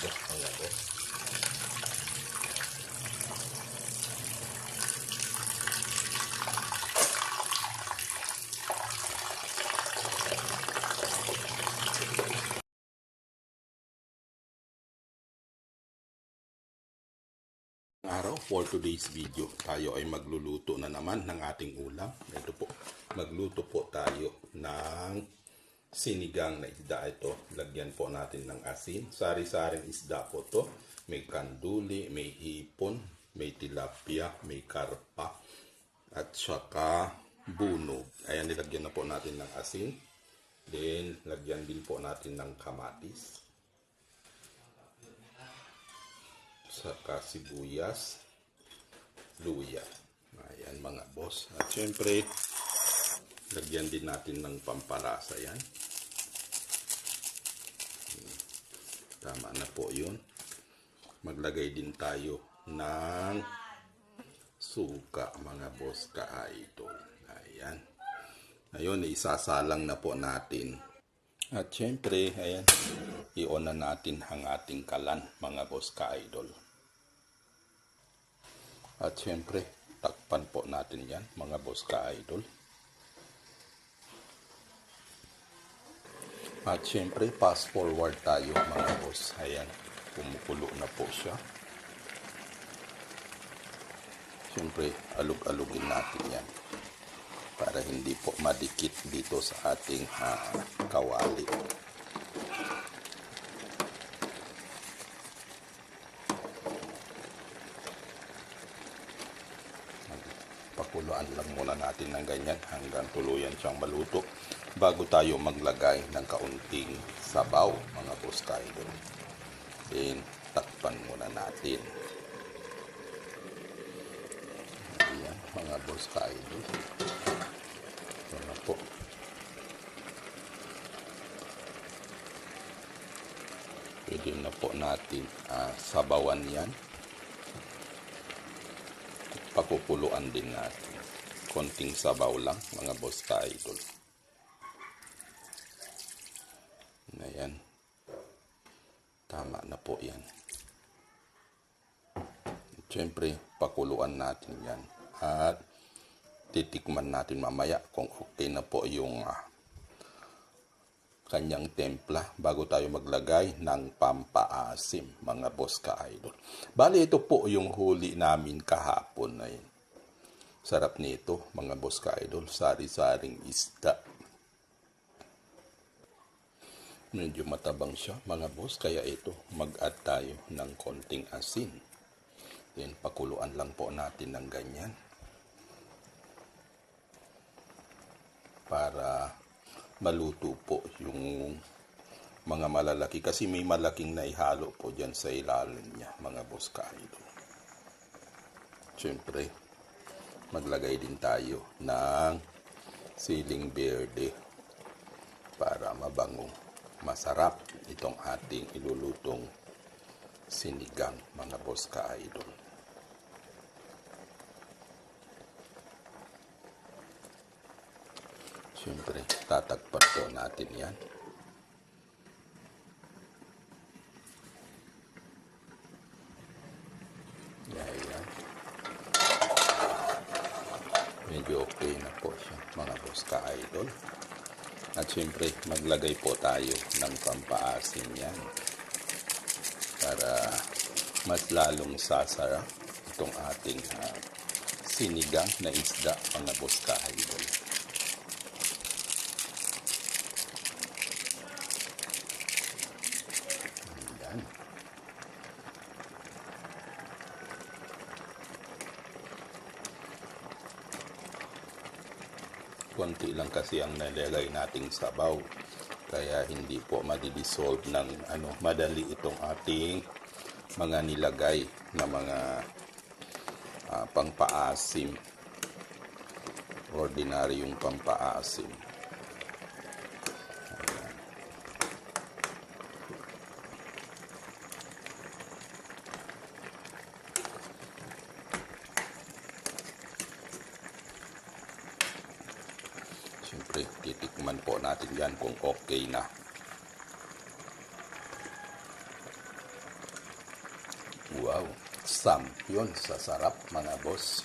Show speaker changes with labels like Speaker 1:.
Speaker 1: isda. Mga boss. araw for today's video tayo ay magluluto na naman ng ating ulam ito po magluto po tayo ng sinigang na isda ito. Lagyan po natin ng asin. Sari-saring isda po to. May kanduli may hipon may tilapia may karpa at saka bunog. Ayan nilagyan na po natin ng asin. Then lagyan din po natin ng kamatis. Saka sibuyas, luya. Ayan mga boss. At syempre, lagyan din natin ng pampalasa yan. Tama na po yun. Maglagay din tayo ng suka mga boss ka-idol. Ayan. Ngayon, isasalang na po natin at syempre, ayan, i-on na natin ang ating kalan, mga boss ka-idol. At syempre, takpan po natin yan, mga boss ka-idol. At syempre, fast forward tayo, mga boss. Ayan, kumukulo na po siya. Syempre, alug-alugin natin yan para hindi po madikit dito sa ating uh, kawali. Pakuluan lang muna natin ng ganyan hanggang tuluyan siyang maluto bago tayo maglagay ng kaunting sabaw mga boss kaidol. Then, takpan muna natin. Ayan, mga boss kaidol. Ito na po. Pwede na po natin uh, sabawan yan. Pakukuluan din natin. Konting sabaw lang, mga boss ka-idol. Na yan. Tama na po yan. Siyempre, pakuluan natin yan. At titikman natin mamaya kung okay na po yung uh, kanyang templa bago tayo maglagay ng pampaasim mga boss ka-idol. Bali ito po yung huli namin kahapon na yun. Sarap nito mga boss ka-idol, sari-saring isda. Medyo matabang siya mga boss kaya ito mag-add tayo ng konting asin. Then pakuluan lang po natin ng ganyan. para maluto po yung mga malalaki kasi may malaking naihalo po dyan sa ilalim niya mga boss kaidol. Siyempre, maglagay din tayo ng siling berde para mabango masarap itong ating ilulutong sinigang mga boss ka-idol. Siyempre, tatagpan po natin. Yan, Medyo okay na po siya, mga boss ka-idol. At siyempre, maglagay po tayo ng pampaasim yan. Para mas lalong sasarap itong ating uh, sinigang na isda, mga boss ka-idol. Konti lang kasi ang nalagay nating sabaw. Kaya hindi po madidissolve ng ano, madali itong ating mga nilagay na mga uh, pangpaasim. Ordinaryong pampaasim. Okay, titikman po natin yan kung okay na. Wow, sampyon sa sarap mga boss.